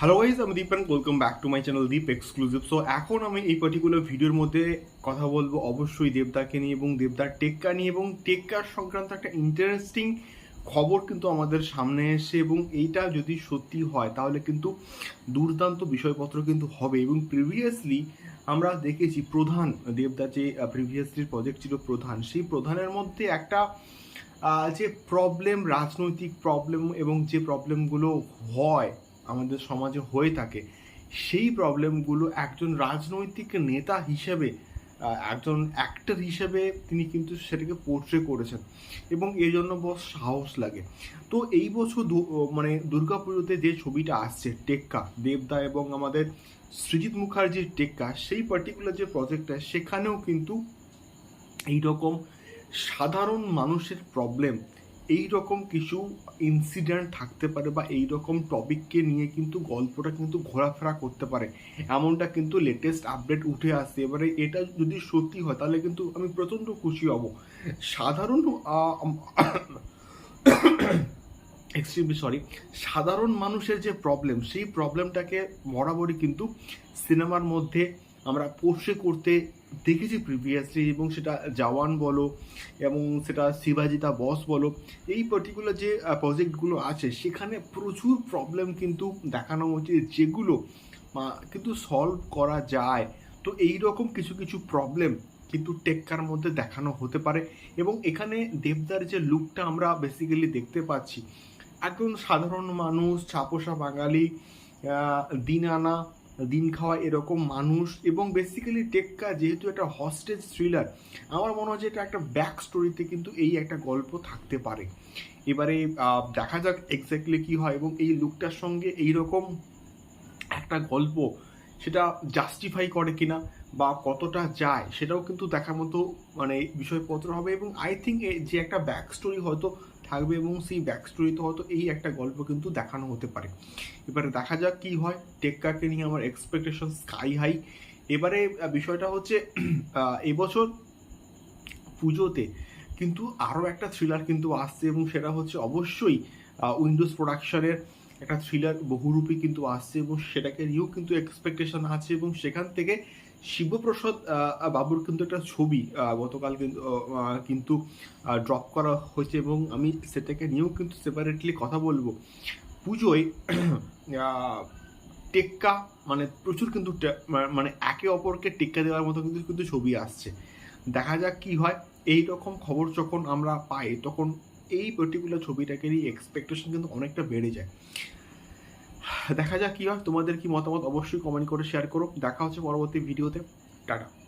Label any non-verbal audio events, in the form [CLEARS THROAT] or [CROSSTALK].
Hello guys আমি Deep welcome back to my channel Deep exclusive so এখন আমি এই পার্টিকুলার ভিডিওর মধ্যে কথা বলব অবশ্যই দেবদাকে নিয়ে এবং দেবদার টেক্কা নিয়ে এবং টেক্কার সংক্রান্ত একটা ইন্টারেস্টিং খবর কিন্তু আমাদের সামনে এসে এবং এইটা যদি সত্যি হয়, তাহলে কিন্তু দুর্দান্ত বিষয়পত্র কিন্তু হবে। এবং প্রিভিয়াসলি আমরা দেখেছি প্রধান দেবদার যে প্রিভিয়াসলির প্রজেক্ট ছিল প্রধান, সেই প্রধানের মধ্যে একটা যে প্রবলেম রাজনৈতিক প্রবলেম এবং যে প্রবলেমগুলো হয় আমাদের সমাজে হয়ে থাকে। সেই প্রবলেমগুলো একজন রাজনৈতিক নেতা হিসেবে একজন অ্যাক্টর হিসেবে তিনি কিন্তু সেটাকে পোর্ট্রে করেছেন এবং এই জন্য বস সাহস লাগে। তো এই বছর মানে দুর্গাপুজোতে যে ছবিটা আসছে, টেক্কা, দেবদা এবং আমাদের সৃজিত মুখার্জির টেক্কা, সেই পার্টিকুলার যে প্রজেক্টটা সেখানেও কিন্তু এই রকম সাধারণ মানুষের প্রবলেম এই রকম কিছু ইনসিডেন্ট থাকতে পারে বা এই রকম টপিককে নিয়ে কিন্তু গল্পটা কিন্তু ঘোরাফেরা করতে পারে। এমনটা কিন্তু লেটেস্ট আপডেট উঠে আসছে। এবারে এটা যদি সত্যি হয়, তাহলে কিন্তু আমি প্রচণ্ড খুশি হব। সাধারণ এক্সট্রিমলি সরি সাধারণ মানুষের যে প্রবলেম সেই প্রবলেমটাকে বরাবরই কিন্তু সিনেমার মধ্যে আমরা পোষে করতে দেখেছি প্রিভিয়াসলি এবং সেটা জওয়ান বলো এবং সেটা শিবাজিতা বস বলো, এই পার্টিকুলার যে প্রজেক্টগুলো আছে, সেখানে প্রচুর প্রবলেম কিন্তু দেখানো হচ্ছে যেগুলো কিন্তু সলভ করা যায়। তো এই রকম কিছু কিছু প্রবলেম কিন্তু টেক্কার মধ্যে দেখানো হতে পারে এবং এখানে দেবদার যে লুকটা আমরা বেসিক্যালি দেখতে পাচ্ছি, একজন সাধারণ মানুষ, ছাপোষা বাঙালি দিন আনা দিন খাওয়া এরকম মানুষ এবং বেসিক্যালি টেক্কা যেহেতু একটা হস্টেজ থ্রিলার আমার মনে হয় যে এটা একটা ব্যাক স্টোরিতে কিন্তু এই একটা গল্প থাকতে পারে। এবারে দেখা যাক এক্স্যাক্টলি কি হয় এবং এই লুকটার সঙ্গে এই রকম একটা গল্প সেটা জাস্টিফাই করে কিনা বা কতটা যায় সেটাও কিন্তু দেখার মতো মানে বিষয়পত্র হবে এবং আই থিঙ্ক যে একটা ব্যাক স্টোরি হয়তো থাকবে এবং সেই ব্যাক স্টোরিতে হয়তো এই একটা গল্প কিন্তু দেখানো হতে পারে। এবারে দেখা যাক কি হয়। টেক্কাকে নিয়ে আমার এক্সপেকটেশন স্কাই হাই এবারে বিষয়টা হচ্ছে [CLEARS THROAT] এবছর পুজোতে কিন্তু আরও একটা থ্রিলার কিন্তু আসছে এবং সেটা হচ্ছে অবশ্যই উইন্ডোজ প্রোডাকশনের একটা থ্রিলার বহুরূপী কিন্তু আসছে এবং সেটাকে নিয়েও কিন্তু এক্সপেকটেশন আছে এবং সেখান থেকে শিবপ্রসাদ বাবুর কিন্তু একটা ছবি গতকাল কিন্তু কিন্তু ড্রপ করা হয়েছে এবং আমি সেটাকে নিয়েও কিন্তু সেপারেটলি কথা বলব। পুজোয় [CLEARS THROAT] টেক্কা মানে প্রচুর কিন্তু মানে একে অপরকে টেক্কা দেওয়ার মতো কিন্তু কিন্তু ছবি আসছে। দেখা যাক কি হয়। এই রকম খবর যখন আমরা পাই, তখন এই পার্টিকুলার ছবিটাকে নিয়ে এক্সপেকটেশন কিন্তু অনেকটা বেড়ে যায়। দেখা যাক কি হয়। তোমাদের কি মতামত অবশ্যই কমেন্ট করে শেয়ার করো। দেখা হচ্ছে পরবর্তী ভিডিওতে টাটা।